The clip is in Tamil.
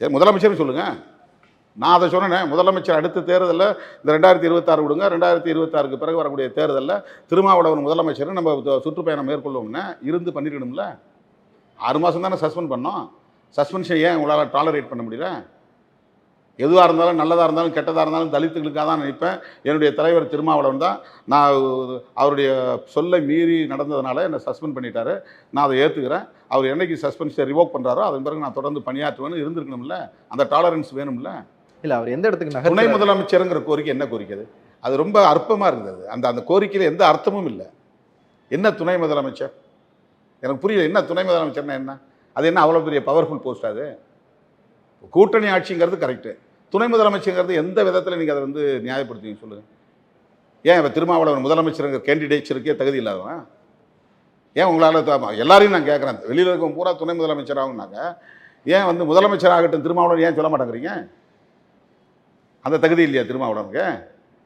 சரி முதலமைச்சர்னு சொல்லுங்கள் நான் அதை சொன்னேன் முதலமைச்சர் அடுத்த தேர்தலில் இந்த ரெண்டாயிரத்தி இருபத்தாறு விடுங்க ரெண்டாயிரத்தி இருபத்தாறுக்கு பிறகு வரக்கூடிய தேர்தலில் திருமாவளவன் முதலமைச்சர் நம்ம சுற்றுப்பயணம் மேற்கொள்ளுவோம்னா இருந்து பண்ணிருக்கணும்ல? ஆறு மாதம் தானே சஸ்பெண்ட் பண்ணோம். சஸ்பென்ஷன் ஏன் உங்களால் டாலரேட் பண்ண முடியல? எதுவாக இருந்தாலும் நல்லதாக இருந்தாலும் கெட்டதாக இருந்தாலும் தலித்துகளுக்காக தான் நினைப்பேன். என்னுடைய தலைவர் திருமாவளவன் தான். நான் அவருடைய சொல்லை மீறி நடந்ததுனால என்னை சஸ்பெண்ட் பண்ணிட்டாரு. நான் அதை ஏற்றுக்கிறேன் அவர் என்னைக்கு சஸ்பென்ஷனை ரிவோக் பண்ணுறாரோ அதன் பிறகு நான் தொடர்ந்து பணியாற்றுவேன்னு இருந்திருக்கணும்ல. அந்த டாலரன்ஸ் வேணும்ல. இல்ல அவர் எந்த இடத்துக்கு துணை முதலமைச்சருங்கிற கோரிக்கை என்ன கோரிக்கை அது? ரொம்ப அற்பமாக இருக்குது அது. அந்த அந்த கோரிக்கையில் எந்த அர்த்தமும் இல்லை. என்ன துணை முதலமைச்சர்? எனக்கு புரியல என்ன துணை முதலமைச்சர்னா என்ன? அது என்ன அவ்வளோ பெரிய பவர்ஃபுல் போஸ்ட் அது? கூட்டணி ஆட்சிங்கிறது கரெக்டு துணை முதலமைச்சருங்கிறது எந்த விதத்தில் நீங்கள் அதை வந்து நியாயப்படுத்துவீங்க சொல்லுங்கள் ஏன் இப்போ திருமாவளவன் முதலமைச்சருங்கிற கேண்டிடேட்ஸருக்கே தகுதி இல்லாதவன்? ஏன் உங்களால் எல்லாரையும் நான் கேட்குறேன் வெளியில் இருக்கவங்க பூரா துணை முதலமைச்சர் ஆகுனாக்க ஏன் வந்து முதலமைச்சர் ஆகட்டும் திருமாவளவன் ஏன் சொல்ல மாட்டேங்கிறீங்க? அந்த தகுதி இல்லையா திருமாவளவனுக்கு?